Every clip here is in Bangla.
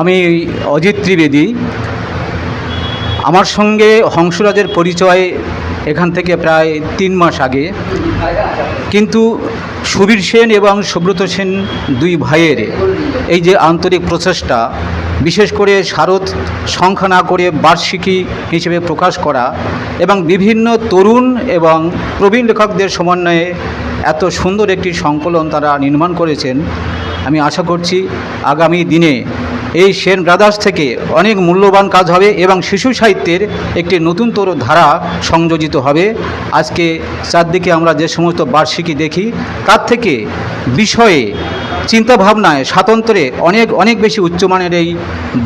আমি অজিত ত্রিবেদী। আমার সঙ্গে হংসরাজের পরিচয় এখান থেকে প্রায় তিন মাস আগে। কিন্তু সুবীর সেন এবং সুব্রত সেন দুই ভাইয়ের এই যে আন্তরিক প্রচেষ্টা, বিশেষ করে শারদ সংখ্যা না করে বার্ষিকী হিসেবে প্রকাশ করা এবং বিভিন্ন তরুণ এবং প্রবীণ লেখকদের সমন্বয়ে এত সুন্দর একটি সংকলন তারা নির্মাণ করেছেন, আমি আশা করছি আগামী দিনে এই সেন ব্রাদার্স থেকে অনেক মূল্যবান কাজ হবে এবং শিশু সাহিত্যের একটি নতুনতর ধারা সংযোজিত হবে। আজকে চারদিকে আমরা যে সমস্ত বার্ষিকী দেখি, তার থেকে বিষয়ে, চিন্তাভাবনায়, স্বাতন্ত্রে অনেক অনেক বেশি উচ্চমানের এই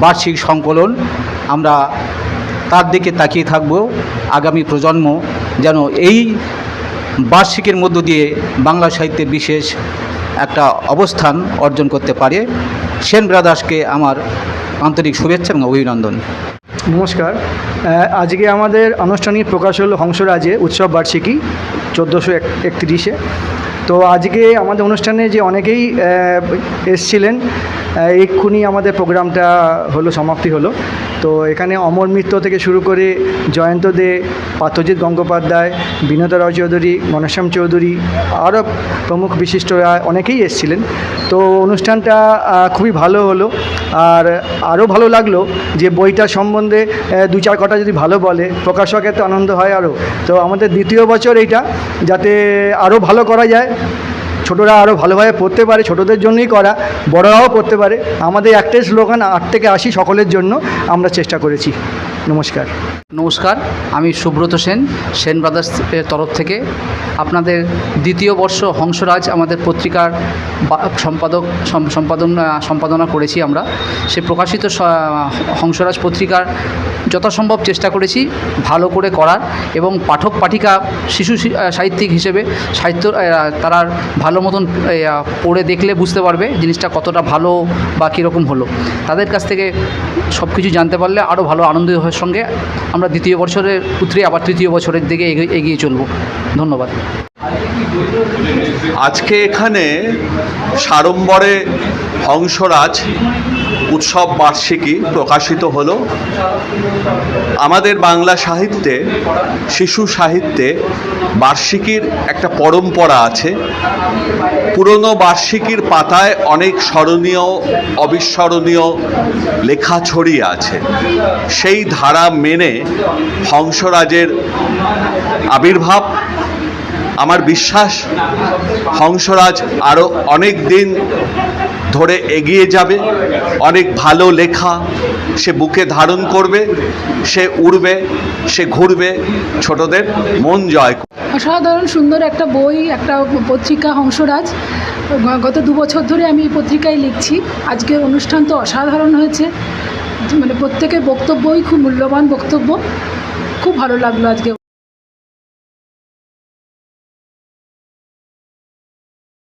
বার্ষিক সংকলন আমরা তার দিকে তাকিয়ে থাকব। আগামী প্রজন্ম যেন এই বার্ষিকের মধ্য দিয়ে বাংলা সাহিত্যে বিশেষ একটা অবস্থান অর্জন করতে পারে। সেন ব্রাদার্সকে আমার আন্তরিক শুভেচ্ছা এবং অভিনন্দন। নমস্কার। আজকে আমাদের আনুষ্ঠানিক প্রকাশ হল হংসরাজে উৎসব বার্ষিকী চোদ্দোশো একত্রিশে তো আজকে আমাদের অনুষ্ঠানে যে অনেকেই এসছিলেন এক্ষুনি আমাদের প্রোগ্রামটা হলো, সমাপ্তি হলো। তো এখানে অমর মিত্র থেকে শুরু করে জয়ন্ত দে পাত্রজিৎ গঙ্গোপাধ্যায়, বিনোদ রায় চৌধুরী ঘনশ্যাম চৌধুরী, আরও প্রমুখ বিশিষ্টরা অনেকেই এসছিলেন। তো অনুষ্ঠানটা খুবই ভালো হলো। আর আরও ভালো লাগল যে বইটার সম্বন্ধে দু চার কটা যদি ভালো বলে, প্রকাশকের তো আনন্দ হয় আরও। তো আমাদের দ্বিতীয় বছর এইটা, যাতে আরও ভালো করা যায়। ছোটরা আরও ভালোভাবে পড়তে পারে, ছোটদের জন্যই করা, বড়রাও পড়তে পারে। আমাদের একটাই স্লোগান, আট থেকে আশি সকলের জন্য আমরা চেষ্টা করেছি। নমস্কার। নমস্কার, আমি সুব্রত সেন সেন ব্রাদার্সের তরফ থেকে। আপনাদের দ্বিতীয় বর্ষ হংসরাজ আমাদের পত্রিকার সম্পাদক, সম- সম্পাদন সম্পাদনা করেছি আমরা। সে প্রকাশিত হংসরাজ পত্রিকার যথাসম্ভব চেষ্টা করেছি ভালো করে করার এবং পাঠক পাঠিকা, শিশু সাহিত্যিক হিসেবে সাহিত্য তারা ভালো মতন পড়ে দেখলে বুঝতে পারবে জিনিসটা কতটা ভালো বা কীরকম হলো। তাদের কাছ থেকে সব কিছু জানতে পারলে আরও ভালো আনন্দের সঙ্গে। আমরা দ্বিতীয় বছরের উতরে আবার তৃতীয় বছরের দিকে এগিয়ে- এগিয়ে চলব। ধন্যবাদ। আজকে এখানে সাড়ম্বরে হংসরাজ উৎসব বার্ষিকী প্রকাশিত হলো। আমাদের বাংলা সাহিত্যে, শিশু সাহিত্যে বার্ষিকীর একটা পরম্পরা আছে। পুরনো বার্ষিকীর পাতায় অনেক স্মরণীয়, অবিস্মরণীয় লেখা ছড়িয়ে আছে। সেই ধারা মেনে হংসরাজের আবির্ভাব, আমার বিশ্বাস, হংসরাজ আরও অনেক দিন ধরে এগিয়ে যাবে। অনেক ভালো লেখা সে বুকে ধারণ করবে, সে উড়বে, সে ঘুরবে, ছোটদের মন জয়। অসাধারণ সুন্দর একটা বই, একটা পত্রিকা হংসরাজ। গত দু বছর ধরে আমি এই পত্রিকায় লিখছি। আজকের অনুষ্ঠান তো অসাধারণ হয়েছে। মানে প্রত্যেকের বক্তব্যই খুব মূল্যবান বক্তব্য। খুব ভালো লাগল আজকে।